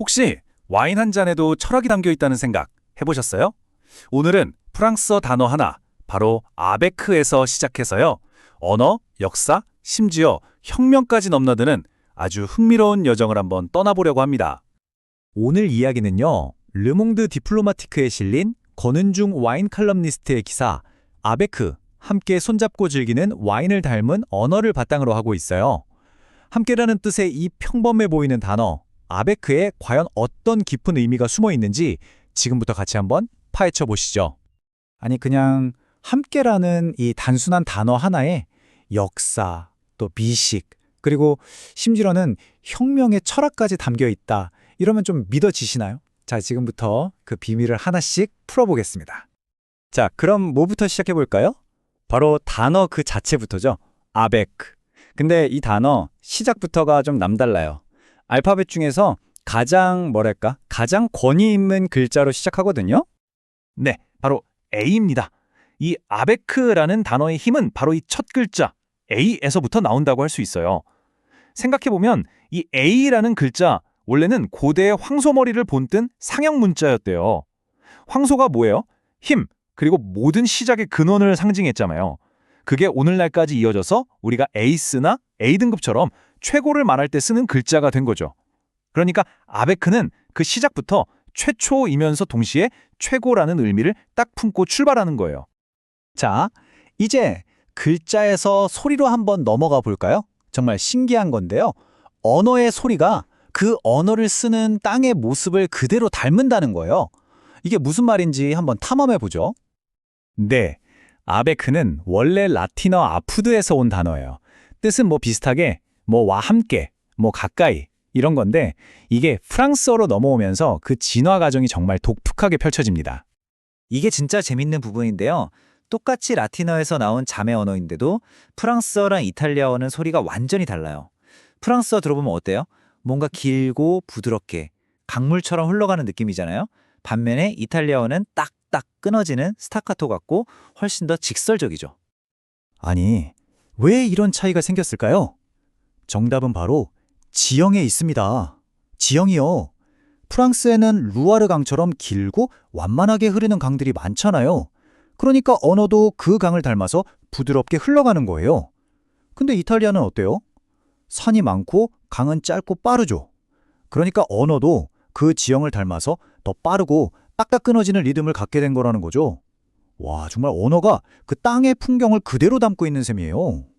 혹시 와인 한 잔에도 철학이 담겨 있다는 생각 해보셨어요? 오늘은 프랑스어 단어 하나, 바로 아베크에서 시작해서요. 언어, 역사, 심지어 혁명까지 넘나드는 아주 흥미로운 여정을 한번 떠나보려고 합니다. 오늘 이야기는요. 르몽드 디플로마티크에 실린 권은중 와인 칼럼니스트의 기사 아베크 함께 손잡고 즐기는 와인을 닮은 언어를 바탕으로 하고 있어요. 함께라는 뜻의 이 평범해 보이는 단어 아베크에 과연 어떤 깊은 의미가 숨어 있는지 지금부터 같이 한번 파헤쳐 보시죠. 아니 그냥 함께라는 이 단순한 단어 하나에 역사, 또 미식, 그리고 심지어는 혁명의 철학까지 담겨 있다. 이러면 좀 믿어지시나요? 자, 지금부터 그 비밀을 하나씩 풀어보겠습니다. 자, 그럼 뭐부터 시작해 볼까요? 바로 단어 그 자체부터죠. 아베크. 근데 이 단어 시작부터가 좀 남달라요. 알파벳 중에서 가장 뭐랄까? 가장 권위 있는 글자로 시작하거든요. 네, 바로 A입니다. 이 아베크라는 단어의 힘은 바로 이 첫 글자 A에서부터 나온다고 할 수 있어요. 생각해보면 이 A라는 글자 원래는 고대의 황소머리를 본뜬 상형 문자였대요. 황소가 뭐예요? 힘, 그리고 모든 시작의 근원을 상징했잖아요. 그게 오늘날까지 이어져서 우리가 에이스나 A등급처럼 최고를 말할 때 쓰는 글자가 된 거죠. 그러니까 아베크는 그 시작부터 최초이면서 동시에 최고라는 의미를 딱 품고 출발하는 거예요. 자, 이제 글자에서 소리로 한번 넘어가 볼까요? 정말 신기한 건데요. 언어의 소리가 그 언어를 쓰는 땅의 모습을 그대로 닮는다는 거예요. 이게 무슨 말인지 한번 탐험해 보죠. 네. 아베크는 원래 라틴어 아푸드에서 온 단어예요. 뜻은 뭐 비슷하게 뭐와 함께, 뭐 가까이 이런 건데 이게 프랑스어로 넘어오면서 그 진화 과정이 정말 독특하게 펼쳐집니다. 이게 진짜 재밌는 부분인데요. 똑같이 라틴어에서 나온 자매 언어인데도 프랑스어랑 이탈리아어는 소리가 완전히 달라요. 프랑스어 들어보면 어때요? 뭔가 길고 부드럽게 강물처럼 흘러가는 느낌이잖아요. 반면에 이탈리아어는 딱딱 끊어지는 스타카토 같고 훨씬 더 직설적이죠. 아니, 왜 이런 차이가 생겼을까요? 정답은 바로 지형에 있습니다. 지형이요. 프랑스에는 루아르 강처럼 길고 완만하게 흐르는 강들이 많잖아요. 그러니까 언어도 그 강을 닮아서 부드럽게 흘러가는 거예요. 근데 이탈리아는 어때요? 산이 많고 강은 짧고 빠르죠. 그러니까 언어도 그 지형을 닮아서 더 빠르고 딱딱 끊어지는 리듬을 갖게 된 거라는 거죠. 와, 정말 언어가 그 땅의 풍경을 그대로 담고 있는 셈이에요.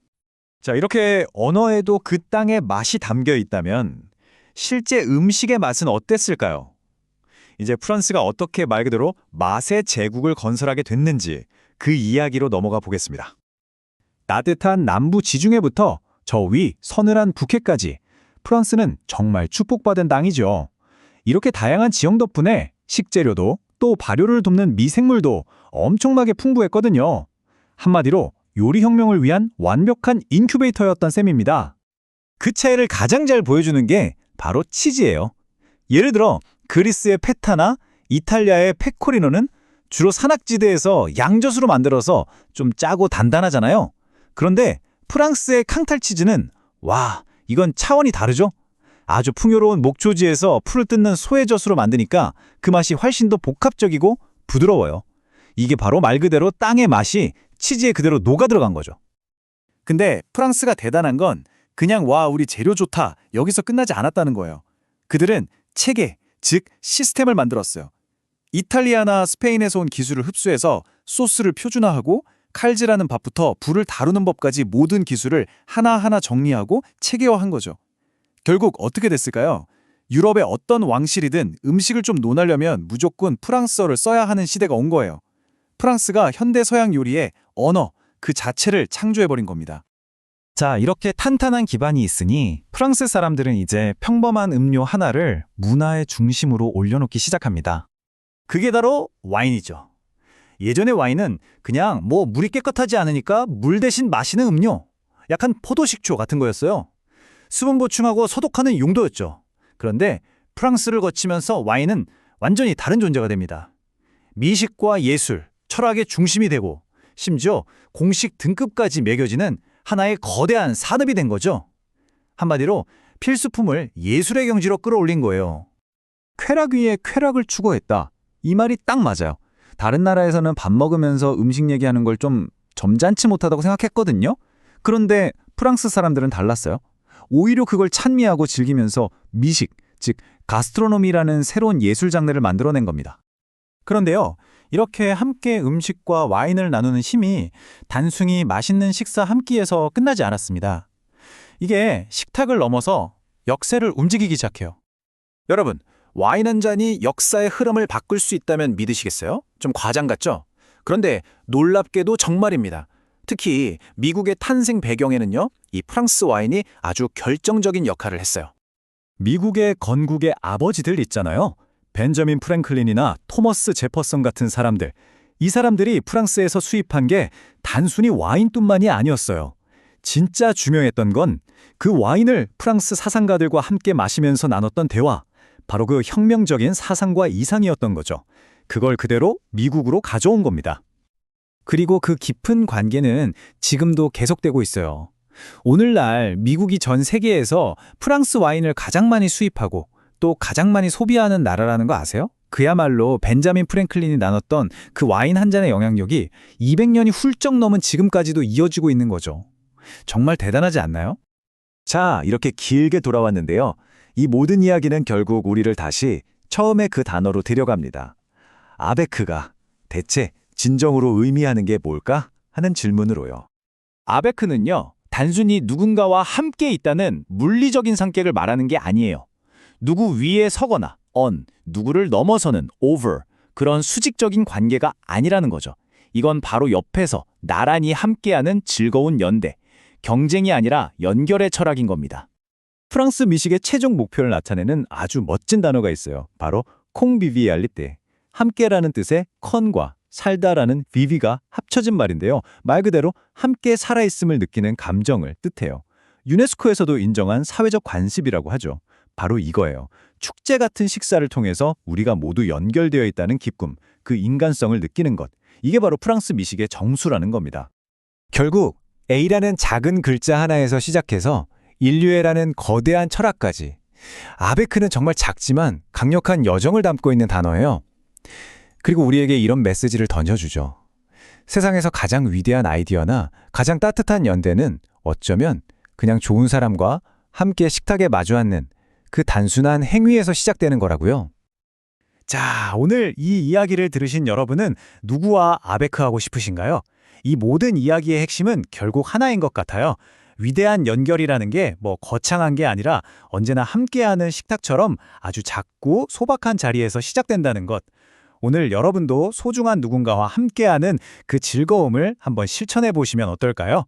자, 이렇게 언어에도 그 땅의 맛이 담겨 있다면 실제 음식의 맛은 어땠을까요? 이제 프랑스가 어떻게 말 그대로 맛의 제국을 건설하게 됐는지 그 이야기로 넘어가 보겠습니다. 따뜻한 남부 지중해부터 저 위 서늘한 북해까지 프랑스는 정말 축복받은 땅이죠. 이렇게 다양한 지형 덕분에 식재료도 또 발효를 돕는 미생물도 엄청나게 풍부했거든요. 한마디로 요리혁명을 위한 완벽한 인큐베이터였던 셈입니다. 그 차이를 가장 잘 보여주는 게 바로 치즈예요. 예를 들어 그리스의 페타나 이탈리아의 페코리노는 주로 산악지대에서 양젓으로 만들어서 좀 짜고 단단하잖아요. 그런데 프랑스의 캉탈치즈는 와, 이건 차원이 다르죠? 아주 풍요로운 목초지에서 풀을 뜯는 소의 젖으로 만드니까 그 맛이 훨씬 더 복합적이고 부드러워요. 이게 바로 말 그대로 땅의 맛이 치즈에 그대로 녹아 들어간 거죠. 근데 프랑스가 대단한 건 그냥 와 우리 재료 좋다 여기서 끝나지 않았다는 거예요. 그들은 체계, 즉 시스템을 만들었어요. 이탈리아나 스페인에서 온 기술을 흡수해서 소스를 표준화하고 칼질하는 밥부터 불을 다루는 법까지 모든 기술을 하나하나 정리하고 체계화한 거죠. 결국 어떻게 됐을까요? 유럽의 어떤 왕실이든 음식을 좀 논하려면 무조건 프랑스어를 써야 하는 시대가 온 거예요. 프랑스가 현대 서양 요리의 언어 그 자체를 창조해버린 겁니다. 자, 이렇게 탄탄한 기반이 있으니 프랑스 사람들은 이제 평범한 음료 하나를 문화의 중심으로 올려놓기 시작합니다. 그게 바로 와인이죠. 예전의 와인은 그냥 뭐 물이 깨끗하지 않으니까 물 대신 마시는 음료, 약간 포도식초 같은 거였어요. 수분 보충하고 소독하는 용도였죠. 그런데 프랑스를 거치면서 와인은 완전히 다른 존재가 됩니다. 미식과 예술, 철학의 중심이 되고 심지어 공식 등급까지 매겨지는 하나의 거대한 산업이 된 거죠. 한마디로 필수품을 예술의 경지로 끌어올린 거예요. 쾌락 위에 쾌락을 추구했다. 이 말이 딱 맞아요. 다른 나라에서는 밥 먹으면서 음식 얘기하는 걸 좀 점잖지 못하다고 생각했거든요. 그런데 프랑스 사람들은 달랐어요. 오히려 그걸 찬미하고 즐기면서 미식, 즉 가스트로노미라는 새로운 예술 장르를 만들어낸 겁니다. 그런데요. 이렇게 함께 음식과 와인을 나누는 힘이 단순히 맛있는 식사 한 끼에서 끝나지 않았습니다. 이게 식탁을 넘어서 역세를 움직이기 시작해요. 여러분, 와인 한 잔이 역사의 흐름을 바꿀 수 있다면 믿으시겠어요? 좀 과장 같죠? 그런데 놀랍게도 정말입니다. 특히 미국의 탄생 배경에는요, 이 프랑스 와인이 아주 결정적인 역할을 했어요. 미국의 건국의 아버지들 있잖아요. 벤저민 프랭클린이나 토머스 제퍼슨 같은 사람들. 이 사람들이 프랑스에서 수입한 게 단순히 와인뿐만이 아니었어요. 진짜 중요했던 건 그 와인을 프랑스 사상가들과 함께 마시면서 나눴던 대화. 바로 그 혁명적인 사상과 이상이었던 거죠. 그걸 그대로 미국으로 가져온 겁니다. 그리고 그 깊은 관계는 지금도 계속되고 있어요. 오늘날 미국이 전 세계에서 프랑스 와인을 가장 많이 수입하고 또 가장 많이 소비하는 나라라는 거 아세요? 그야말로 벤자민 프랭클린이 나눴던 그 와인 한 잔의 영향력이 200년이 훌쩍 넘은 지금까지도 이어지고 있는 거죠. 정말 대단하지 않나요? 자, 이렇게 길게 돌아왔는데요. 이 모든 이야기는 결국 우리를 다시 처음에 그 단어로 데려갑니다. 아베크가 대체 진정으로 의미하는 게 뭘까? 하는 질문으로요. 아베크는요, 단순히 누군가와 함께 있다는 물리적인 상격을 말하는 게 아니에요. 누구 위에 서거나 on, 누구를 넘어서는 over, 그런 수직적인 관계가 아니라는 거죠. 이건 바로 옆에서 나란히 함께하는 즐거운 연대, 경쟁이 아니라 연결의 철학인 겁니다. 프랑스 미식의 최종 목표를 나타내는 아주 멋진 단어가 있어요. 바로 콩비비알리테. 함께라는 뜻의 컨과 살다라는 비비가 합쳐진 말인데요. 말 그대로 함께 살아있음을 느끼는 감정을 뜻해요. 유네스코에서도 인정한 사회적 관습이라고 하죠. 바로 이거예요. 축제 같은 식사를 통해서 우리가 모두 연결되어 있다는 기쁨, 그 인간성을 느끼는 것. 이게 바로 프랑스 미식의 정수라는 겁니다. 결국 A라는 작은 글자 하나에서 시작해서 인류애라는 거대한 철학까지. 아베크는 정말 작지만 강력한 여정을 담고 있는 단어예요. 그리고 우리에게 이런 메시지를 던져주죠. 세상에서 가장 위대한 아이디어나 가장 따뜻한 연대는 어쩌면 그냥 좋은 사람과 함께 식탁에 마주 앉는 그 단순한 행위에서 시작되는 거라고요. 자, 오늘 이 이야기를 들으신 여러분은 누구와 아베크하고 싶으신가요? 이 모든 이야기의 핵심은 결국 하나인 것 같아요. 위대한 연결이라는 게 뭐 거창한 게 아니라 언제나 함께하는 식탁처럼 아주 작고 소박한 자리에서 시작된다는 것. 오늘 여러분도 소중한 누군가와 함께하는 그 즐거움을 한번 실천해 보시면 어떨까요?